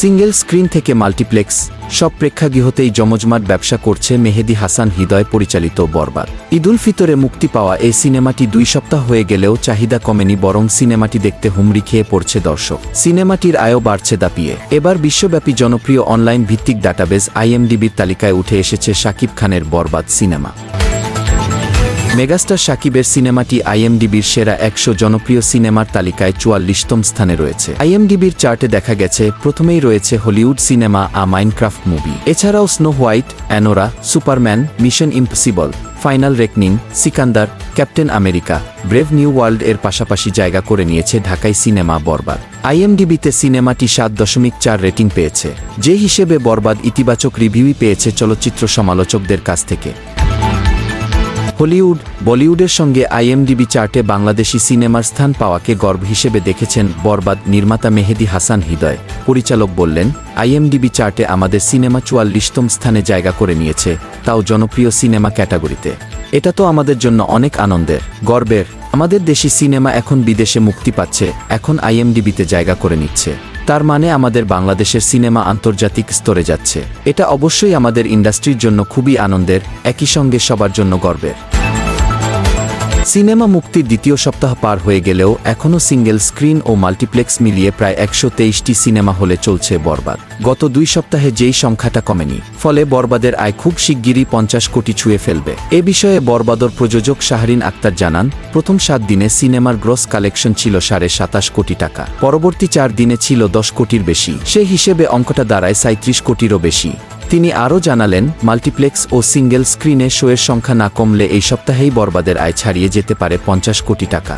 Single screen থেকে multiplex. সব প্রেক্ষাগৃহতেই জমজমাট ব্যবসা করছে মেহেদি হাসান হৃদয় পরিচালিত বরবাদ। ঈদুল ফিতরে মুক্তি পাওয়া এই সিনেমাটি দুই সপ্তাহ হয়ে গেলেও চাহিদা কমেনি, বরং সিনেমাটি দেখতে হুমড়ি খেয়ে পড়ছে দর্শক। সিনেমাটির আয়ও বাড়ছে দাপিয়ে। এবার বিশ্বব্যাপী জনপ্রিয় অনলাইন ভিত্তিক ডাটাবেজ আইএমডিবির তালিকায় উঠে এসেছে শাকিব খানের বরবাদ সিনেমা। মেগাস্টার সাকিবের সিনেমাটি আইএমডিবির সেরা একশো জনপ্রিয় সিনেমার তালিকায় চুয়াল্লিশতম স্থানে রয়েছে। আইএমডিবির চার্টে দেখা গেছে, প্রথমেই রয়েছে Hollywood cinema a Minecraft movie. এছাড়াও Snow White, Anora, Superman, Mission Impossible, Final Reckoning, Sikandar, Captain America, Brave New World এর পাশাপাশি জায়গা করে নিয়েছে ঢাকাই সিনেমা বরবাদ। আইএমডিবিতে সিনেমাটি সাত দশমিক চার রেটিং পেয়েছে। যে হিসেবে বরবাদ ইতিবাচক রিভিউই পেয়েছে চলচ্চিত্র সমালোচকদের কাছ থেকে। হলিউড, বলিউডের সঙ্গে আইএমডিবি চার্টে বাংলাদেশি সিনেমার স্থান পাওয়াকে গর্ব হিসেবে দেখেছেন বরবাদ নির্মাতা মেহেদি হাসান হৃদয়। পরিচালক বললেন, আইএমডিবি চার্টে আমাদের সিনেমা চুয়াল্লিশতম স্থানে জায়গা করে নিয়েছে, তাও জনপ্রিয় সিনেমা ক্যাটাগরিতে। এটা তো আমাদের জন্য অনেক আনন্দের, গর্বের। আমাদের দেশি সিনেমা এখন বিদেশে মুক্তি পাচ্ছে, এখন আইএমডিবিতে জায়গা করে নিচ্ছে। তার মানে আমাদের বাংলাদেশের সিনেমা আন্তর্জাতিক স্তরে যাচ্ছে। এটা অবশ্যই আমাদের ইন্ডাস্ট্রির জন্য খুবই আনন্দের, একই সঙ্গে সবার জন্য গর্বের। সিনেমা মুক্তির দ্বিতীয় সপ্তাহ পার হয়ে গেলেও এখনও সিঙ্গেল স্ক্রিন ও মাল্টিপ্লেক্স মিলিয়ে প্রায় একশো তেইশটি সিনেমা হলে চলছে বরবাদ। গত দুই সপ্তাহে যেই সংখ্যাটা কমেনি, ফলে বরবাদের আয় খুব শিগগিরই পঞ্চাশ কোটি ছুঁয়ে ফেলবে। এ বিষয়ে বরবাদর প্রযোজক শাহরিন আক্তার জানান, প্রথম সাত দিনে সিনেমার গ্রস কালেকশন ছিল সাড়ে সাতাশ কোটি টাকা, পরবর্তী চার দিনে ছিল দশ কোটির বেশি। সেই হিসেবে অঙ্কটা দাঁড়ায় সাঁত্রিশ কোটিরও বেশি। তিনি আরও জানালেন, মাল্টিপ্লেক্স ও সিঙ্গেল স্ক্রিনে শোয়ের সংখ্যা না কমলে এই সপ্তাহেই বরবাদের আয় ছাড়িয়ে যেতে পারে পঞ্চাশ কোটি টাকা।